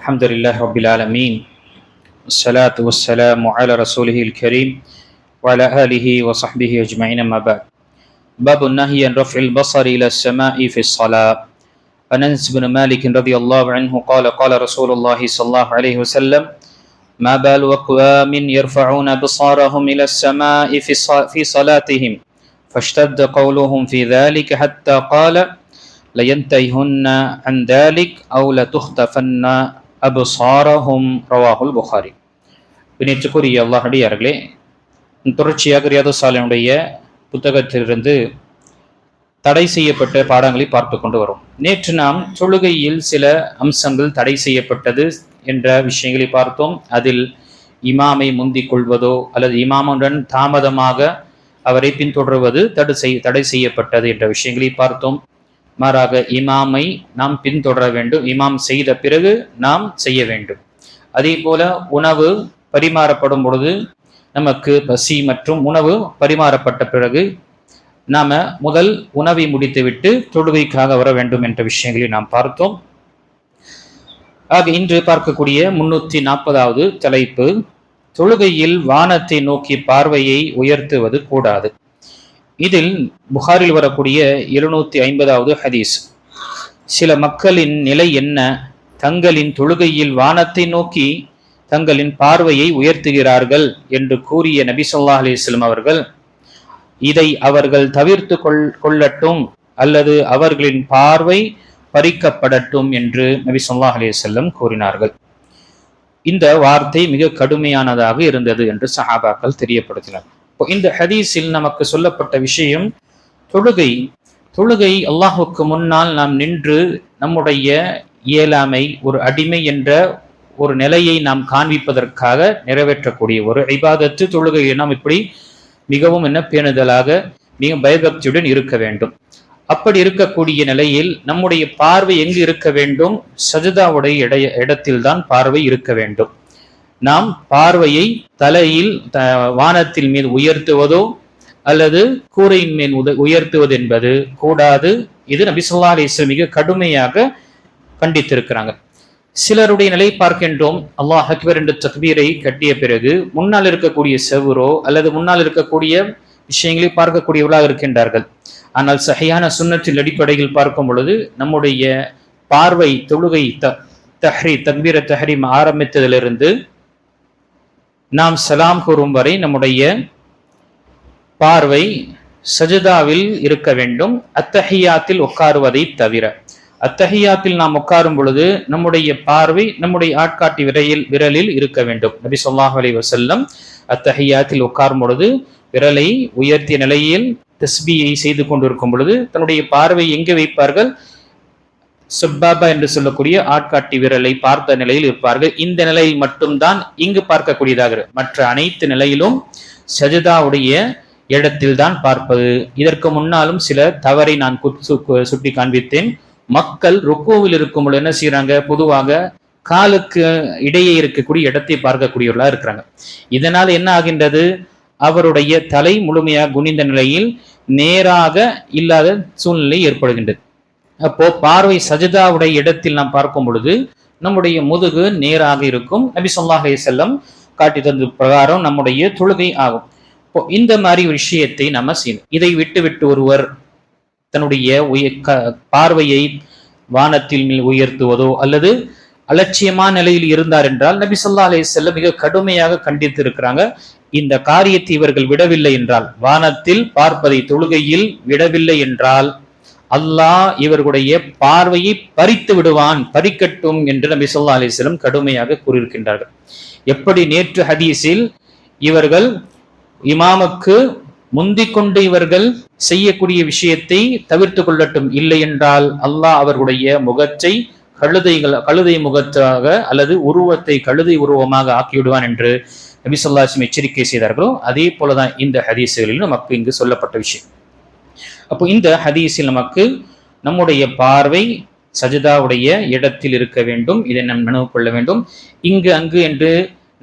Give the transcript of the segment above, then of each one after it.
الحمد لله رب العالمين والصلاة والسلام على رسوله الكريم وعلى آله وصحبه أجمعين أما بعد باب النهي عن رفع البصر إلى السماء في الصلاة عن أنس بن مالك رضي الله عنه قال قال رسول الله صلى الله عليه وسلم ما بال أقوام يرفعون أبصارهم إلى السماء في في صلاتهم فاشتد قولهم في ذلك حتى قال لينتهن عن ذلك أو لتختفن அபு சாரஹும் ரவாஹுல் புகாரி. வினைத்துக்குரிய அல்லாஹடியார்களே தொடர்ச்சியாக ரியாது சாலினுடைய புத்தகத்திலிருந்து தடை செய்யப்பட்ட பாடங்களை பார்த்து கொண்டு வரும். நேற்று நாம் தொழுகையில் சில அம்சங்கள் தடை செய்யப்பட்டது என்ற விஷயங்களை பார்த்தோம். அதில் இமாமை முந்திக் கொள்வதோ அல்லது இமாமுடன் தாமதமாக அவரை பின்தொடர்வது தடை செய் தடை செய்யப்பட்டது என்ற விஷயங்களை பார்த்தோம். மாறாக இமாமை நாம் பின்தொடர வேண்டும். இமாம் செய்த பிறகு நாம் செய்ய வேண்டும். அதே போல உணவு பரிமாறப்படும் பொழுது நமக்கு பசி மற்றும் உணவு பரிமாறப்பட்ட பிறகு நாம் முதல் உணவை முடித்துவிட்டு தொழுகைக்காக வர வேண்டும் என்ற விஷயங்களை நாம் பார்த்தோம். ஆக இன்று பார்க்கக்கூடிய முன்னூற்றி நாற்பதாவது தலைப்பு தொழுகையில் வானத்தை நோக்கி பார்வையை உயர்த்துவது கூடாது. இதில் புகாரில் வரக்கூடிய எழுநூத்தி ஐம்பதாவது ஹதீஸ். சில மக்களின் நிலை என்ன? தங்களின் தொழுகையில் வானத்தை நோக்கி தங்களின் பார்வையை உயர்த்துகிறார்கள் என்று கூறிய நபி சொல்லா அலிஸ்லம் அவர்கள் இதை அவர்கள் தவிர்த்து கொள் கொள்ளட்டும் அல்லது அவர்களின் பார்வை பறிக்கப்படட்டும் என்று நபி சொல்லா அலிசல்லம் கூறினார்கள். இந்த வார்த்தை மிக கடுமையானதாக இருந்தது என்று சஹாபாக்கள் தெரியப்படுத்தினர். இந்த ஹதீஸில் நமக்கு சொல்லப்பட்ட விஷயம் தொழுகை. தொழுகை அல்லாஹுக்கு முன்னால் நாம் நின்று நம்முடைய இயலாமை ஒரு அடிமை என்ற ஒரு நிலையை நாம் காண்பிப்பதற்காக நிறைவேற்றக்கூடிய ஒரு ஐபாதத்து தொழுகையை நாம் இப்படி மிகவும் என்ன பேணுதலாக மிக பயபக்தியுடன் இருக்க வேண்டும். அப்படி இருக்கக்கூடிய நிலையில் நம்முடைய பார்வை எங்கு இருக்க வேண்டும்? சஜிதாவுடைய இடைய இடத்தில்தான் பார்வை இருக்க வேண்டும். நாம் பார்வையை தலையில் த- வானத்தில் மீது உயர்த்துவதோ அல்லது கூரையின் மேல் உத உயர்த்துவது என்பது கூடாது. இது நபி ஸல்லல்லாஹு மிக கடுமையாக கண்டித்திருக்கிறாங்க. சிலருடைய நிலை பார்க்கின்றோம். அல்லாஹ் அக்பர் என்ற தக்பீரை கட்டிய பிறகு முன்னால் இருக்கக்கூடிய செவரோ அல்லது முன்னால் இருக்கக்கூடிய விஷயங்களை பார்க்கக்கூடியவர்களாக இருக்கின்றார்கள். ஆனால் சகையான சுண்ணத்தின் அடிப்படையில் பார்க்கும் பொழுது நம்முடைய பார்வை தொழுகை த தஹ்ரி தக்பீர தஹ்ரீம் ஆரம்பித்ததிலிருந்து நாம் சலாம் கூறும் வரை நம்முடைய பார்வை சஜிதாவில் இருக்க வேண்டும். அத்தஹியாத்தில் உட்காருவதை தவிர அத்தஹியாத்தில் நாம் உட்காரும் பொழுது நம்முடைய பார்வை நம்முடைய ஆட்காட்டி விரையில் விரலில் இருக்க வேண்டும். நபி சொல்லாஹ் அலி வசல்லம் அத்தஹியாத்தில் உட்காரும் பொழுது விரலை உயர்த்திய நிலையில் தஸ்பியை செய்து கொண்டிருக்கும் பொழுது தன்னுடைய பார்வை எங்கே வைப்பார்கள்? சுப்பாபா என்று சொல்லக்கூடிய ஆட்காட்டி விரலை பார்த்த நிலையில் இருப்பார்கள். இந்த நிலையில் மட்டும்தான் இங்கு பார்க்கக்கூடியதாக மற்ற அனைத்து நிலையிலும் சஜிதாவுடைய இடத்தில் தான் பார்ப்பது. இதற்கு முன்னாலும் சில தவறை நான் சு- சுட்டி காண்பித்தேன். மக்கள் ருக்கோவில் இருக்கும் பொழுது என்ன செய்யறாங்க பொதுவாக காலுக்கு இடையே இருக்கக்கூடிய இடத்தை பார்க்கக்கூடியவர்களா இருக்கிறாங்க. இதனால் என்ன ஆகின்றது? அவருடைய தலை முழுமையாக குனிந்த நிலையில் நேராக இல்லாத சூழ்நிலை ஏற்படுகின்றது. அப்போ பார்வை சஜிதாவுடைய இடத்தில் நாம் பார்க்கும் பொழுது நம்முடைய முதுகு நேராக இருக்கும். நபி சொல்லாஹே செல்லம் காட்டி தந்த பிரகாரம் நம்முடைய தொழுகை ஆகும். இப்போ இந்த மாதிரி ஒரு விஷயத்தை நம்ம செய்யணும். இதை விட்டு விட்டு ஒருவர் தன்னுடைய உய- க- பார்வையை வானத்தில் மேல் உயர்த்துவதோ அல்லது அலட்சியமான நிலையில் இருந்தார் என்றால் நபி சொல்லா அலே வஸல்லம் மிக கடுமையாக கண்டித்து இருக்கிறாங்க இந்த காரியத்தை இவர்கள் விடவில்லை என்றால் வானத்தில் பார்ப்பதை தொழுகையில் விடவில்லை என்றால் அல்லாஹ் இவர்களுடைய பார்வையை பறித்து விடுவான் பறிக்கட்டும் என்று நபி சொல்லா அலிஸ்லம் கடுமையாக கூறியிருக்கின்றார்கள். எப்படி நேற்று ஹதீஸில் இவர்கள் இமாமுக்கு முந்திக்கொண்டு இவர்கள் செய்யக்கூடிய விஷயத்தை தவிர்த்து கொள்ளட்டும் இல்லை என்றால் அல்லாஹ் அவர்களுடைய முகத்தை கழுதைகள் கழுதை முகத்தாக அல்லது உருவத்தை கழுதை உருவமாக ஆக்கிவிடுவான் என்று நபி எச்சரிக்கை செய்தார்களோ அதே போலதான் இந்த ஹதீசுகளிலும் நமக்கு இங்கு சொல்லப்பட்ட விஷயம். அப்போ இந்த ஹதீஸில் நமக்கு நம்முடைய பார்வை சஜிதாவுடைய இடத்தில் இருக்க வேண்டும். இதை நாம் நினைவு கொள்ள வேண்டும். இங்கு அங்கு என்று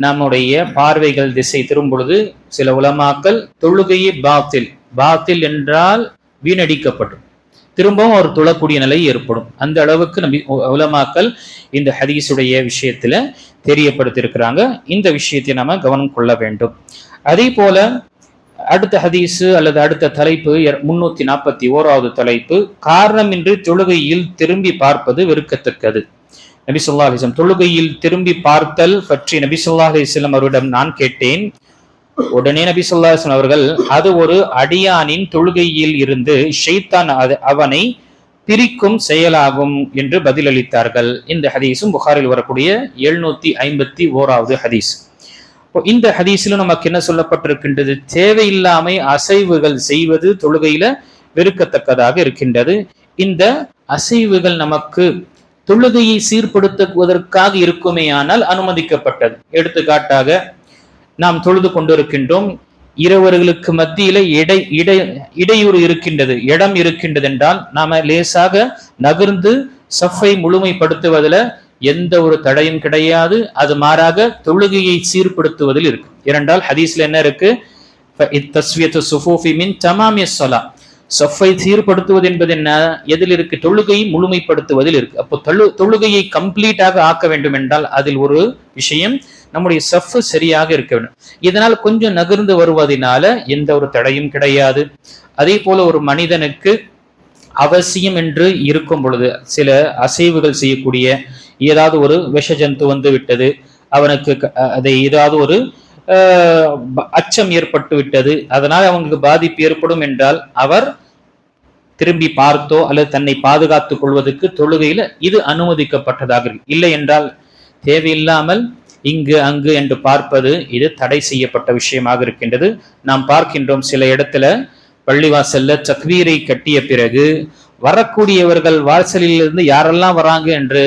நம்முடைய பார்வைகள் திசை திரும்பும் பொழுது சில உலமாக்கள் தொழுகையை பாத்தில் பாத்தில் என்றால் வீணடிக்கப்படும். திரும்பவும் அவர் தொழக்கூடிய நிலை ஏற்படும். அந்த அளவுக்கு நம்பி உலமாக்கல் இந்த ஹதீஸுடைய விஷயத்தில் தெரியப்படுத்தியிருக்கிறாங்க. இந்த விஷயத்தை நாம கவனம் கொள்ள வேண்டும். அதே போல அடுத்த ஹதீஸு அல்லது அடுத்த தலைப்பு முன்னூத்தி நாற்பத்தி ஓராவது தலைப்பு காரணமின்றி தொழுகையில் திரும்பி பார்ப்பது வெறுக்கத்தக்கது. நபி சொல்லா அலிஸ்லம் தொழுகையில் திரும்பி பார்த்தல் பற்றி நபி சொல்லா அலிஸ்லம் அவரிடம் நான் கேட்டேன். உடனே நபி சொல்லா அலிஸ்லம் அவர்கள் அது ஒரு அடியானின் தொழுகையில் இருந்து ஷெய்தான் அவனை பிரிக்கும் செயலாகும் என்று பதிலளித்தார்கள். இந்த ஹதீஸும் புகாரில் வரக்கூடிய எழுநூத்தி ஐம்பத்தி ஓராவது ஹதீஸ். இந்த ஹதீஸிலும் நமக்கு என்ன சொல்லப்பட்டிருக்கின்றது? தேவையில்லாமை அசைவுகள் செய்வது தொழுகையில வெறுக்கத்தக்கதாக இருக்கின்றது. இந்த அசைவுகள் நமக்கு தொழுகையை சீர்படுத்துவதற்காக இருக்குமேயானால் அனுமதிக்கப்பட்டது. எடுத்துக்காட்டாக நாம் தொழுது கொண்டிருக்கின்றோம். இருவர்களுக்கு மத்தியில இடை இடை இடையூறு இருக்கின்றது. இடம் இருக்கின்றது என்றால் நாம லேசாக நகர்ந்து சஃபை முழுமைப்படுத்துவதில் எந்த ஒரு தடையும் கிடையாது. அது மாறாக தொழுகையை சீர்படுத்துவதில் இருக்கு இரண்டால் ஹதீஸ்ல என்ன இருக்கு? சொஃபை சீர்படுத்துவது என்பது என்ன? எதில் இருக்கு? தொழுகையை முழுமைப்படுத்துவதில் இருக்கு. அப்போ தொழு தொழுகையை கம்ப்ளீட்டாக ஆக்க வேண்டும் என்றால் அதில் ஒரு விஷயம் நம்முடைய சஃப் சரியாக இருக்க வேண்டும். இதனால் கொஞ்சம் நகர்ந்து வருவதனால எந்த ஒரு தடையும் கிடையாது. அதே போல ஒரு மனிதனுக்கு அவசியம் என்று இருக்கும் பொழுது சில அசைவுகள் செய்யக்கூடிய ஏதாவது ஒரு விஷ ஜந்து வந்து விட்டது அவனுக்கு அதை ஏதாவது ஒரு அச்சம் ஏற்பட்டு விட்டது. அதனால் அவங்களுக்கு பாதிப்பு ஏற்படும் என்றால் அவர் திரும்பி பார்த்தோ அல்லது தன்னை பாதுகாத்துக் கொள்வதற்கு தொழுகையில இது அனுமதிக்கப்பட்டதாக இல்லை என்றால் தேவையில்லாமல் இங்கு அங்கு என்று பார்ப்பது இது தடை செய்யப்பட்ட விஷயமாக இருக்கின்றது. நாம் பார்க்கின்றோம் சில இடத்துல பள்ளிவாசல்ல சக்வீரை கட்டிய பிறகு வரக்கூடியவர்கள் வாசலில் இருந்து யாரெல்லாம் வராங்க என்று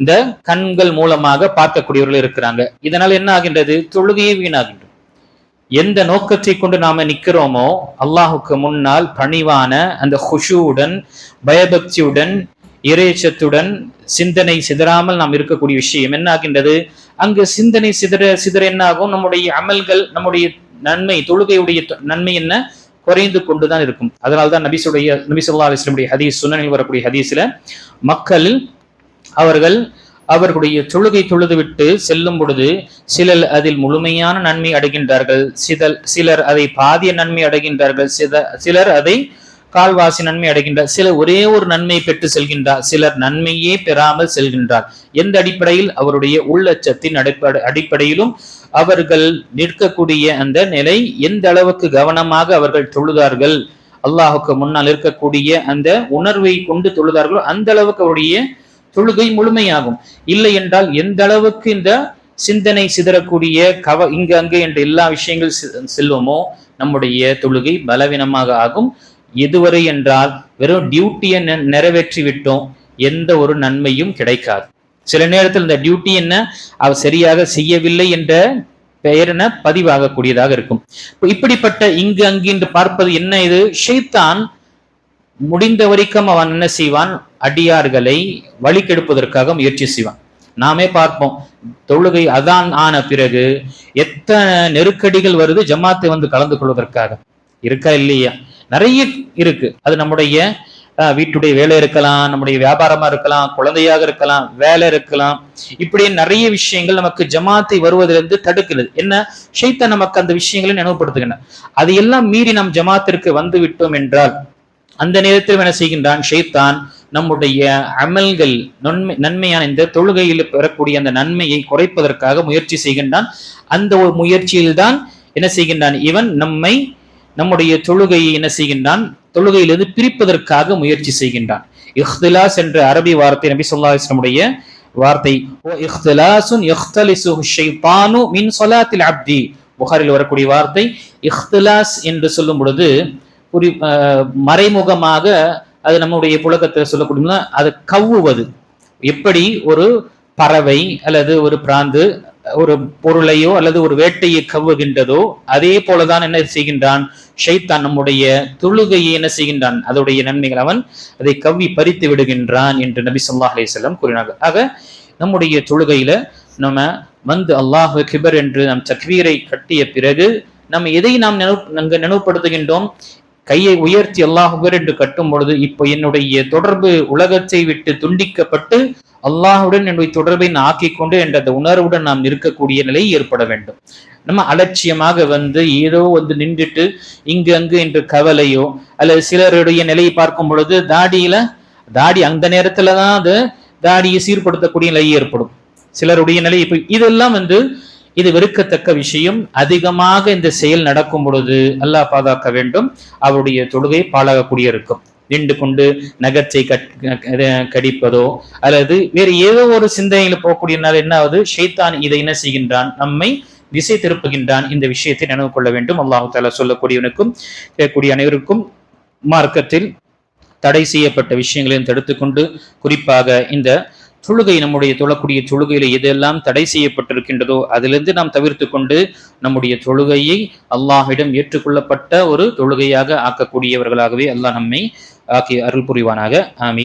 இந்த கண்கள் மூலமாக பார்க்கக்கூடியவர்கள் இருக்கிறாங்க. இதனால் என்ன ஆகின்றது? தொழுகையே வீணாகின்றது. எந்த நோக்கத்தை கொண்டு நாம நிக்கிறோமோ அல்லாஹுக்கு முன்னால் பணிவான அந்த ஹுஷுவுடன் பயபக்தியுடன் இறைச்சத்துடன் சிந்தனை சிதறாமல் நாம் இருக்கக்கூடிய விஷயம் என்ன ஆகின்றது? அங்கு சிந்தனை சிதற சிதற என்ன ஆகும்? நம்முடைய அமல்கள் நம்முடைய நன்மை தொழுகையுடைய நன்மை என்ன? குறைந்து கொண்டுதான் இருக்கும். அதனால்தான் நபிசுடைய நபிசுல்லா அலிஸ்லமுடைய ஹதீஸ் சுனனில் வரக்கூடிய ஹதீஸ்ல மக்கள் அவர்கள் அவர்களுடைய தொழுகை தொழுதுவிட்டு செல்லும் பொழுது சிலர் அதில் முழுமையான நன்மை அடைகின்றார்கள். சிதல் சிலர் அதை பாதிய நன்மை அடைகின்றார்கள். சித சிலர் அதை கால்வாசி நன்மை அடைகின்றார். சிலர் ஒரே ஒரு நன்மையை பெற்று செல்கின்றார். சிலர் நன்மையே பெறாமல் செல்கின்றார். எந்த அடிப்படையில்? அவருடைய உள்ளச்சத்தின் அடிப்படை அடிப்படையிலும் அவர்கள் நிற்கக்கூடிய அந்த நிலை எந்த அளவுக்கு கவனமாக அவர்கள் தொழுதார்கள்? அல்லாஹுக்கு முன்னால் இருக்கக்கூடிய அந்த உணர்வை கொண்டு தொழுதார்களோ அந்த அளவுக்கு அவருடைய தொழுகை முழுமையாகும். இல்லை என்றால் எந்த அளவுக்கு இந்த சிந்தனை சிதறக்கூடிய கவ இங்கு அங்கு என்ற எல்லா விஷயங்கள் செல்வோமோ நம்முடைய தொழுகை பலவீனமாக ஆகும். எதுவரை என்றால் வெறும் டியூட்டியை நிறைவேற்றி விட்டோம். எந்த ஒரு நன்மையும் கிடைக்காது. சில நேரத்தில் இந்த டியூட்டி என்ன? அவர் சரியாக செய்யவில்லை என்ற பெயர் என பதிவாகக்கூடியதாக இருக்கும். இப்படிப்பட்ட இங்கு அங்கு என்று பார்ப்பது என்ன இது? ஷைத்தான் முடிந்த வரைக்கும் அவன் என்ன செய்வான்? அடியார்களை வழி கெடுப்பதற்காக முயற்சி செய்வான். நாமே பார்ப்போம். தொழுகை அதான் ஆன பிறகு எத்தனை நெருக்கடிகள் வருது? ஜமாத்தை வந்து கலந்து கொள்வதற்காக. இருக்கா இல்லையா? நிறைய இருக்கு. அது நம்முடைய வீட்டுடைய வேலை இருக்கலாம் நம்முடைய வியாபாரமா இருக்கலாம் குழந்தையாக இருக்கலாம் வேலை இருக்கலாம். இப்படி நிறைய விஷயங்கள் நமக்கு ஜமாத்தை வருவதிலிருந்து தடுக்கிறது. என்ன? ஷைத்த நமக்கு அந்த விஷயங்களை நினைவுபடுத்துகின்றன. அதையெல்லாம் மீறி நம் ஜமாத்திற்கு வந்து விட்டோம் என்றால் அந்த நேரத்தில் என்ன செய்கின்றான்? ஷெய்தான் நம்முடைய அமல்கள் நன்மை நன்மையான இந்த தொழுகையில் பெறக்கூடிய அந்த நன்மையை குறைப்பதற்காக முயற்சி செய்கின்றான். அந்த ஒரு முயற்சியில்தான் என்ன செய்கின்றான்? இவன் நம்மை நம்முடைய தொழுகையை என்ன செய்கின்றான்? தொழுகையிலிருந்து பிரிப்பதற்காக முயற்சி செய்கின்றான். இஹ்திலாஸ் என்ற அரபி வார்த்தை நபி சொல்லா இஸ்லமுடைய வார்த்தை மின் சொலாத்தில் அப்தி. புகாரில் வரக்கூடிய வார்த்தை இஹ்திலாஸ் என்று சொல்லும் பொழுது புரி மறைமுகமாக அது நம்முடைய புழக்கத்தில் சொல்லக்கூடிய அது கவ்வுவது. எப்படி ஒரு பறவை அல்லது ஒரு பிராந்து ஒரு பொருளையோ அல்லது ஒரு வேட்டையை கவ்வுகின்றதோ அதே போலதான் என்ன செய்கின்றான்? ஷைத்தான் நம்முடைய தொழுகையை என்ன செய்கின்றான்? அதோடைய நன்மைகள் அவன் அதை கவ்வி பறித்து விடுகின்றான் என்று நபி சொல்லா அலிசல்லாம் கூறினார்கள். ஆக நம்முடைய தொழுகையில நம்ம வந்து அல்லாஹ் கிபர் என்று நம் சக்வீரை கட்டிய பிறகு நம்ம எதை நாம் நினைவு நினைவுபடுத்துகின்றோம்? கையை உயர்த்தி அல்லாஹுவர் என்று கட்டும் பொழுது இப்போ என்னுடைய தொடர்பு உலகத்தை விட்டு துண்டிக்கப்பட்டு அல்லாஹுடன் என்னுடைய தொடர்பை நான் ஆக்கிக் கொண்டு என்ற அந்த உணர்வுடன் நாம் இருக்கக்கூடிய நிலை ஏற்பட வேண்டும். நம்ம அலட்சியமாக வந்து ஏதோ வந்து நின்றுட்டு இங்கு அங்கு என்று கவலையோ அல்லது சிலருடைய நிலையை பார்க்கும் பொழுது தாடியில தாடி அந்த நேரத்துல தான் அது தாடியை சீர்படுத்தக்கூடிய நிலை ஏற்படும். சிலருடைய நிலை இப்ப இதெல்லாம் வந்து இது வெறுக்கத்தக்க விஷயம். அதிகமாக இந்த செயல் நடக்கும் பொழுது அல்லாஹ் பாதுகாக்க வேண்டும். அவருடைய தொழுகை பாழாகக்கூடிய இருக்கும். நின்று கொண்டு நகத்தை கட் கடிப்பதோ அல்லது வேறு ஏதோ ஒரு சிந்தனையில போகக்கூடியனால என்ன ஆகுது? ஷைத்தான் இதை என்ன செய்கின்றான்? நம்மை திசை திருப்புகின்றான். இந்த விஷயத்தை நினைவு கொள்ள வேண்டும். அல்லாஹு தாலா சொல்லக்கூடியவனுக்கும் கேட்கக்கூடிய அனைவருக்கும் மார்க்கத்தில் தடை செய்யப்பட்ட விஷயங்களையும் தடுத்துக்கொண்டு குறிப்பாக இந்த தொழுகை நம்முடைய தொழக்கூடிய தொழுகையில எதெல்லாம் தடை செய்யப்பட்டிருக்கின்றதோ அதிலிருந்து நாம் தவிர்த்து கொண்டு நம்முடைய தொழுகையை அல்லாஹிடம் ஏற்றுக்கொள்ளப்பட்ட ஒரு தொழுகையாக ஆக்கக்கூடியவர்களாகவே அல்லாஹ் நம்மை ஆக்கி அருள் புரிவானாக. ஆமி